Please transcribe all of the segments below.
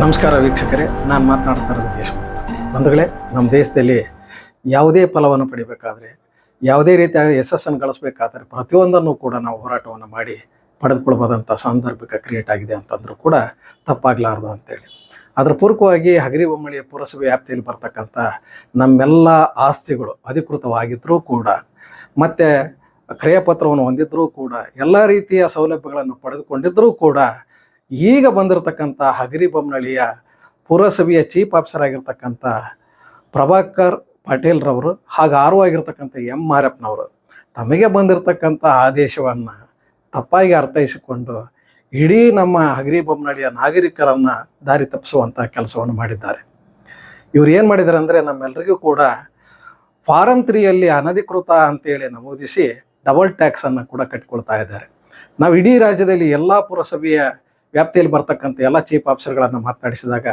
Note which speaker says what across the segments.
Speaker 1: ನಮಸ್ಕಾರ ವೀಕ್ಷಕರೇ, ನಾನು ಮಾತನಾಡ್ತಾ ಇರೋದು ದೇಶಮುಖ ಬಂಧುಗಳೇ ನಮ್ಮ ದೇಶದಲ್ಲಿ ಯಾವುದೇ ಫಲವನ್ನು ಪಡಿಬೇಕಾದ್ರೆ, ಯಾವುದೇ ರೀತಿಯ ಯಶಸ್ಸನ್ನು ಗಳಿಸ್ಬೇಕಾದ್ರೆ ಪ್ರತಿಯೊಂದನ್ನು ಕೂಡ ನಾವು ಹೋರಾಟವನ್ನು ಮಾಡಿ ಪಡೆದುಕೊಳ್ಬೋದಂಥ ಸಾಂದರ್ಭಿಕ ಕ್ರಿಯೇಟ್ ಆಗಿದೆ ಅಂತಂದ್ರೂ ಕೂಡ ತಪ್ಪಾಗಲಾರ್ದು ಅಂತೇಳಿ. ಅದರ ಪೂರ್ವಕವಾಗಿ ಹಗರಿ ಹಗರಿಬೊಮ್ಮಳಿಯ ಪುರಸಭೆ ವ್ಯಾಪ್ತಿಯಲ್ಲಿ ಬರ್ತಕ್ಕಂಥ ನಮ್ಮೆಲ್ಲ ಆಸ್ತಿಗಳು ಅಧಿಕೃತವಾಗಿದ್ದರೂ ಕೂಡ, ಮತ್ತು ಕ್ರಯಪತ್ರವನ್ನು ಹೊಂದಿದ್ದರೂ ಕೂಡ, ಎಲ್ಲ ರೀತಿಯ ಸೌಲಭ್ಯಗಳನ್ನು ಪಡೆದುಕೊಂಡಿದ್ದರೂ ಕೂಡ ಈಗ ಬಂದಿರತಕ್ಕಂಥ ಹಗರಿಬೊಮ್ಮನಹಳ್ಳಿಯ ಪುರಸಭೆಯ ಚೀಫ್ ಆಫೀಸರ್ ಆಗಿರ್ತಕ್ಕಂಥ ಪ್ರಭಾಕರ್ ಪಟೇಲ್ರವರು ಹಾಗೂ ಆರು ಆಗಿರ್ತಕ್ಕಂಥ ಎಂ ಮಾರಪ್ಪನವರು ತಮಗೆ ಬಂದಿರತಕ್ಕಂಥ ಆದೇಶವನ್ನು ತಪ್ಪಾಗಿ ಅರ್ಥೈಸಿಕೊಂಡು ಇಡೀ ನಮ್ಮ ಹಗರಿಬೊಮ್ಮನಹಳ್ಳಿಯ ನಾಗರಿಕರನ್ನು ದಾರಿ ತಪ್ಪಿಸುವಂಥ ಕೆಲಸವನ್ನು ಮಾಡಿದ್ದಾರೆ. ಇವ್ರು ಏನು ಮಾಡಿದ್ದಾರೆ ಅಂದರೆ ನಮ್ಮೆಲ್ಲರಿಗೂ ಕೂಡ ಫಾರಂ ತ್ರೀಯಲ್ಲಿ ಅನಧಿಕೃತ ಅಂತೇಳಿ ನಮೂದಿಸಿ ಡಬಲ್ ಟ್ಯಾಕ್ಸನ್ನು ಕೂಡ ಕಟ್ಕೊಳ್ತಾ ಇದ್ದಾರೆ. ನಾವು ಇಡೀ ರಾಜ್ಯದಲ್ಲಿ ಎಲ್ಲ ಪುರಸಭೆಯ ವ್ಯಾಪ್ತಿಯಲ್ಲಿ ಬರ್ತಕ್ಕಂಥ ಎಲ್ಲ ಚೀಫ್ ಆಫೀಸರ್ಗಳನ್ನು ಮಾತನಾಡಿಸಿದಾಗ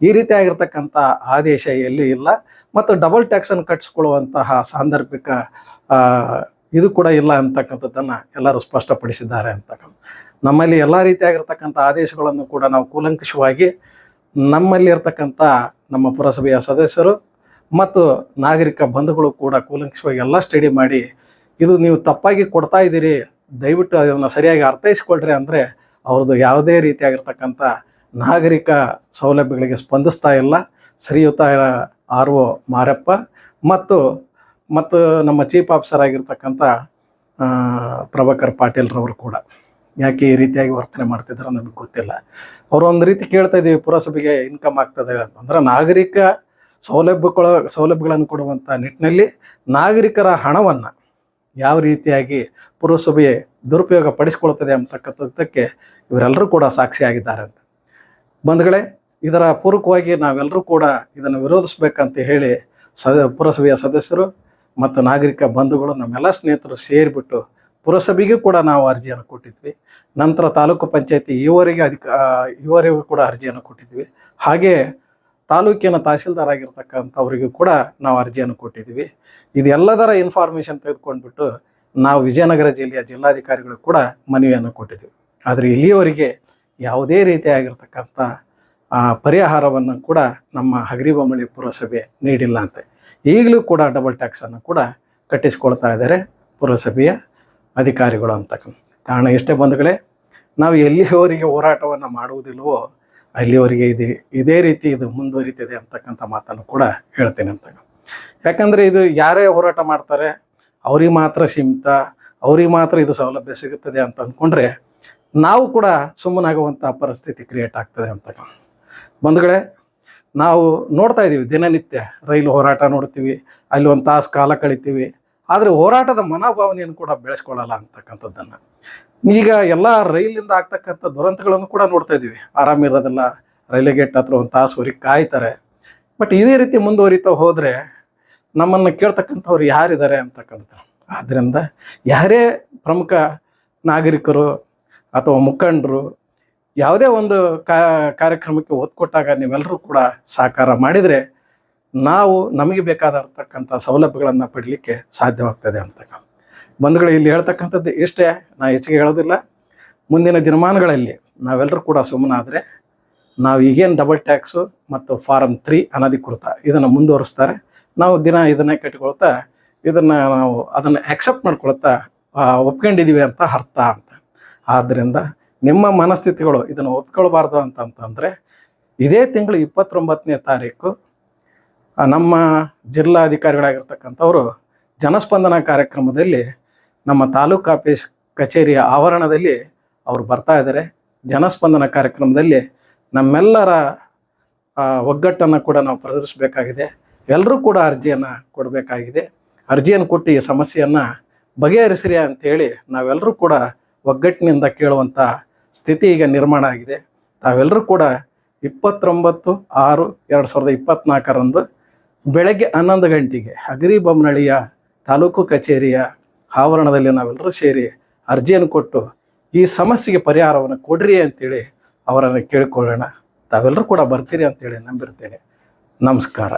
Speaker 1: ಈ ರೀತಿಯಾಗಿರ್ತಕ್ಕಂಥ ಆದೇಶ ಎಲ್ಲಿ ಇಲ್ಲ ಮತ್ತು ಡಬಲ್ ಟ್ಯಾಕ್ಸನ್ನು ಕಟ್ಟಿಸ್ಕೊಳ್ಳುವಂತಹ ಸಾಂದರ್ಭಿಕ ಇದು ಕೂಡ ಇಲ್ಲ ಅಂತಕ್ಕಂಥದ್ದನ್ನು ಎಲ್ಲರೂ ಸ್ಪಷ್ಟಪಡಿಸಿದ್ದಾರೆ ಅಂತಕ್ಕಂಥ. ನಮ್ಮಲ್ಲಿ ಎಲ್ಲ ರೀತಿಯಾಗಿರ್ತಕ್ಕಂಥ ಆದೇಶಗಳನ್ನು ಕೂಡ ನಾವು ಕೂಲಂಕಷವಾಗಿ ನಮ್ಮಲ್ಲಿ ಇರ್ತಕ್ಕಂಥ ನಮ್ಮ ಪುರಸಭೆಯ ಸದಸ್ಯರು ಮತ್ತು ನಾಗರಿಕ ಬಂಧುಗಳು ಕೂಡ ಕೂಲಂಕಷವಾಗಿ ಎಲ್ಲ ಸ್ಟಡಿ ಮಾಡಿ, ಇದು ನೀವು ತಪ್ಪಾಗಿ ಕೊಡ್ತಾ ಇದ್ದೀರಿ, ದಯವಿಟ್ಟು ಅದನ್ನು ಸರಿಯಾಗಿ ಅರ್ಥೈಸ್ಕೊಳ್ರಿ ಅಂದರೆ ಅವ್ರದ್ದು ಯಾವುದೇ ರೀತಿಯಾಗಿರ್ತಕ್ಕಂಥ ನಾಗರಿಕ ಸೌಲಭ್ಯಗಳಿಗೆ ಸ್ಪಂದಿಸ್ತಾ ಇಲ್ಲ. ಶ್ರೀಯುತ ಆರ್ ಒ ಮಾರಪ್ಪ ಮತ್ತು ಮತ್ತು ನಮ್ಮ ಚೀಫ್ ಆಫೀಸರ್ ಆಗಿರ್ತಕ್ಕಂಥ ಪ್ರಭಾಕರ್ ಪಾಟೀಲ್ರವರು ಕೂಡ ಯಾಕೆ ಈ ರೀತಿಯಾಗಿ ವರ್ತನೆ ಮಾಡ್ತಿದ್ದಾರೆ ನಮಗೆ ಗೊತ್ತಿಲ್ಲ. ಅವರು ಒಂದು ರೀತಿ ಕೇಳ್ತಾ ಇದ್ದೀವಿ ಪುರಸಭೆಗೆ ಇನ್ಕಮ್ ಆಗ್ತದೆ ಅಂತಂದ್ರೆ ನಾಗರಿಕ ಸೌಲಭ್ಯಗಳ, ಸೌಲಭ್ಯಗಳನ್ನು ಕೊಡುವಂಥ ನಿಟ್ಟಿನಲ್ಲಿ ನಾಗರಿಕರ ಹಣವನ್ನು ಯಾವ ರೀತಿಯಾಗಿ ಪುರಸಭೆ ದುರುಪಯೋಗ ಪಡಿಸ್ಕೊಳ್ತದೆ ಅಂತಕ್ಕಂಥದ್ದಕ್ಕೆ ಇವರೆಲ್ಲರೂ ಕೂಡ ಸಾಕ್ಷಿಯಾಗಿದ್ದಾರೆ ಅಂತ. ಬಂಧುಗಳೇ, ಇದರ ಪೂರಕವಾಗಿ ನಾವೆಲ್ಲರೂ ಕೂಡ ಇದನ್ನು ವಿರೋಧಿಸ್ಬೇಕಂತ ಹೇಳಿ ಸದ ಪುರಸಭೆಯ ಸದಸ್ಯರು ಮತ್ತು ನಾಗರಿಕ ಬಂಧುಗಳು ನಮ್ಮೆಲ್ಲ ಸ್ನೇಹಿತರು ಸೇರಿಬಿಟ್ಟು ಪುರಸಭೆಗೂ ಕೂಡ ನಾವು ಅರ್ಜಿಯನ್ನು ಕೊಟ್ಟಿದ್ವಿ. ನಂತರ ತಾಲೂಕು ಪಂಚಾಯತಿ ಇವರಿಗೆ ಅಧಿಕ ಇವರಿಗೂ ಕೂಡ ಅರ್ಜಿಯನ್ನು ಕೊಟ್ಟಿದ್ವಿ. ಹಾಗೆ ತಾಲೂಕಿನ ತಹಸೀಲ್ದಾರ್ ಆಗಿರ್ತಕ್ಕಂಥವರಿಗೂ ಕೂಡ ನಾವು ಅರ್ಜಿಯನ್ನು ಕೊಟ್ಟಿದ್ವಿ. ಇದೆಲ್ಲದರ ಇನ್ಫಾರ್ಮೇಷನ್ ತೆಗೆದುಕೊಂಡ್ಬಿಟ್ಟು ನಾವು ವಿಜಯನಗರ ಜಿಲ್ಲೆಯ ಜಿಲ್ಲಾಧಿಕಾರಿಗಳು ಕೂಡ ಮನವಿಯನ್ನು ಕೊಟ್ಟಿದ್ದೆವು. ಆದರೆ ಇಲ್ಲಿಯವರೆಗೆ ಯಾವುದೇ ರೀತಿಯಾಗಿರ್ತಕ್ಕಂಥ ಪರಿಹಾರವನ್ನು ಕೂಡ ನಮ್ಮ ಹಗರಿಬೊಮ್ಮಳಿ ಪುರಸಭೆ ನೀಡಿಲ್ಲ ಅಂತೆ. ಈಗಲೂ ಕೂಡ ಡಬಲ್ ಟ್ಯಾಕ್ಸನ್ನು ಕೂಡ ಕಟ್ಟಿಸ್ಕೊಳ್ತಾ ಇದ್ದಾರೆ ಪುರಸಭೆಯ ಅಧಿಕಾರಿಗಳು ಅಂತಕ್ಕಂಥ ಕಾರಣ ಎಷ್ಟೇ ಬಂಧುಗಳೇ, ನಾವು ಎಲ್ಲಿಯವರೆಗೆ ಹೋರಾಟವನ್ನು ಮಾಡುವುದಿಲ್ಲವೋ, ಅಲ್ಲಿಯವರಿಗೆ ಇದು, ಇದೇ ರೀತಿ ಇದು ಮುಂದುವರಿತಿದೆ ಅಂತಕ್ಕಂಥ ಮಾತನ್ನು ಕೂಡ ಹೇಳ್ತೇನೆ ಅಂತ. ಯಾಕಂದರೆ ಇದು ಯಾರೇ ಹೋರಾಟ ಮಾಡ್ತಾರೆ ಅವ್ರಿಗೆ ಮಾತ್ರ ಸೀಮಿತ, ಅವ್ರಿಗೆ ಮಾತ್ರ ಇದು ಸೌಲಭ್ಯ ಸಿಗುತ್ತದೆ ಅಂತ ಅಂದ್ಕೊಂಡ್ರೆ ನಾವು ಕೂಡ ಸುಮ್ಮನಾಗುವಂಥ ಪರಿಸ್ಥಿತಿ ಕ್ರಿಯೇಟ್ ಆಗ್ತದೆ ಅಂತ ಬಂಧುಗಳೇ, ನಾವು ನೋಡ್ತಾ ಇದ್ದೀವಿ ದಿನನಿತ್ಯ ರೈಲು ಹೋರಾಟ ನೋಡ್ತೀವಿ, ಅಲ್ಲಿ ಒಂದು ತಾಸು ಕಾಲ ಕಳಿತೀವಿ, ಆದರೆ ಹೋರಾಟದ ಮನೋಭಾವನೆಯನ್ನು ಕೂಡ ಬೆಳೆಸ್ಕೊಳ್ಳಲ್ಲ ಅಂತಕ್ಕಂಥದ್ದನ್ನು. ಈಗ ಎಲ್ಲ ರೈಲಿಂದ ಆಗ್ತಕ್ಕಂಥ ದುರಂತಗಳನ್ನು ಕೂಡ ನೋಡ್ತಾ ಇದ್ದೀವಿ ಆರಾಮಿರೋದಿಲ್ಲ ರೈಲ್ವೆ ಗೇಟ್ ಹತ್ರ ಒಂದು ತಾಸುವರೆಗೆ ಕಾಯ್ತಾರೆ. ಬಟ್ ಇದೇ ರೀತಿ ಮುಂದುವರಿತಾ ಹೋದರೆ ನಮ್ಮನ್ನು ಕೇಳ್ತಕ್ಕಂಥವ್ರು ಯಾರಿದ್ದಾರೆ ಅಂತಕ್ಕಂಥ ಆದ್ದರಿಂದ ಯಾರೇ ಪ್ರಮುಖ ನಾಗರಿಕರು ಅಥವಾ ಮುಖಂಡರು ಯಾವುದೇ ಒಂದು ಕಾರ್ಯಕ್ರಮಕ್ಕೆ ಒತ್ತು ಕೊಟ್ಟಾಗ ನೀವೆಲ್ಲರೂ ಕೂಡ ಸಹಕಾರ ಮಾಡಿದರೆ ನಾವು ನಮಗೆ ಬೇಕಾದಿರ್ತಕ್ಕಂಥ ಸೌಲಭ್ಯಗಳನ್ನು ಪಡೀಲಿಕ್ಕೆ ಸಾಧ್ಯವಾಗ್ತದೆ ಅಂತಕ್ಕಂಥ ಬಂಧುಗಳು, ಇಲ್ಲಿ ಹೇಳ್ತಕ್ಕಂಥದ್ದು ಇಷ್ಟೇ. ನಾ ಹೆಚ್ಚಿಗೆ ಹೇಳೋದಿಲ್ಲ. ಮುಂದಿನ ದಿನಮಾನಗಳಲ್ಲಿ ನಾವೆಲ್ಲರೂ ಕೂಡ ಸುಮ್ಮನಾದರೆ ನಾವು ಈಗೇನು ಡಬಲ್ ಟ್ಯಾಕ್ಸು ಮತ್ತು ಫಾರಮ್ ತ್ರೀ ಅನಧಿಕೃತ ಇದನ್ನು ಮುಂದುವರಿಸ್ತಾರೆ. ನಾವು ದಿನ ಇದನ್ನೇ ಕಟ್ಟಿಕೊಳ್ತಾ, ಇದನ್ನು ನಾವು ಅದನ್ನು ಆಕ್ಸೆಪ್ಟ್ ಮಾಡ್ಕೊಳ್ತಾ ಒಪ್ಕೊಂಡಿದ್ದೀವಿ ಅಂತ ಅರ್ಥ ಅಂತ. ಆದ್ದರಿಂದ ನಿಮ್ಮ ಮನಸ್ಥಿತಿಗಳು ಇದನ್ನು ಒಪ್ಕೊಳ್ಬಾರ್ದು ಅಂತಂತಂದರೆ ಇದೇ ತಿಂಗಳು ಇಪ್ಪತ್ತೊಂಬತ್ತನೇ ತಾರೀಕು ನಮ್ಮ ಜಿಲ್ಲಾಧಿಕಾರಿಗಳಾಗಿರ್ತಕ್ಕಂಥವರು ಜನಸ್ಪಂದನ ಕಾರ್ಯಕ್ರಮದಲ್ಲಿ ನಮ್ಮ ತಾಲೂಕು ಆಫೀಸ್ ಕಚೇರಿಯ ಆವರಣದಲ್ಲಿ ಅವರು ಬರ್ತಾ ಇದ್ದಾರೆ ಜನಸ್ಪಂದನ ಕಾರ್ಯಕ್ರಮದಲ್ಲಿ ನಮ್ಮೆಲ್ಲರ ಒಗ್ಗಟ್ಟನ್ನು ಕೂಡ ನಾವು ಪ್ರದರ್ಶಿಸಬೇಕಾಗಿದೆ. ಎಲ್ಲರೂ ಕೂಡ ಅರ್ಜಿಯನ್ನು ಕೊಡಬೇಕಾಗಿದೆ. ಅರ್ಜಿಯನ್ನು ಕೊಟ್ಟು ಈ ಸಮಸ್ಯೆಯನ್ನು ಬಗೆಹರಿಸಿರಿ ಅಂಥೇಳಿ ನಾವೆಲ್ಲರೂ ಕೂಡ ಒಗ್ಗಟ್ಟಿನಿಂದ ಕೇಳುವಂಥ ಸ್ಥಿತಿ ಈಗ ನಿರ್ಮಾಣ ಆಗಿದೆ. ತಾವೆಲ್ಲರೂ ಕೂಡ ಇಪ್ಪತ್ತೊಂಬತ್ತು ಆರು ಎರಡು ಸಾವಿರದ ಇಪ್ಪತ್ತ್ನಾಲ್ಕರಂದು ಬೆಳಗ್ಗೆ ಹನ್ನೊಂದು ಗಂಟೆಗೆ ಹಗರಿಬೊಮ್ಮನಹಳ್ಳಿಯ ತಾಲೂಕು ಕಚೇರಿಯ ಆವರಣದಲ್ಲಿ ನಾವೆಲ್ಲರೂ ಸೇರಿ ಅರ್ಜಿಯನ್ನು ಕೊಟ್ಟು ಈ ಸಮಸ್ಯೆಗೆ ಪರಿಹಾರವನ್ನು ಕೊಡ್ರಿ ಅಂತೇಳಿ ಅವರನ್ನು ಕೇಳಿಕೊಳ್ಳೋಣ. ತಾವೆಲ್ಲರೂ ಕೂಡ ಬರ್ತೀರಿ ಅಂತೇಳಿ ನಂಬಿರ್ತೇನೆ. ನಮಸ್ಕಾರ.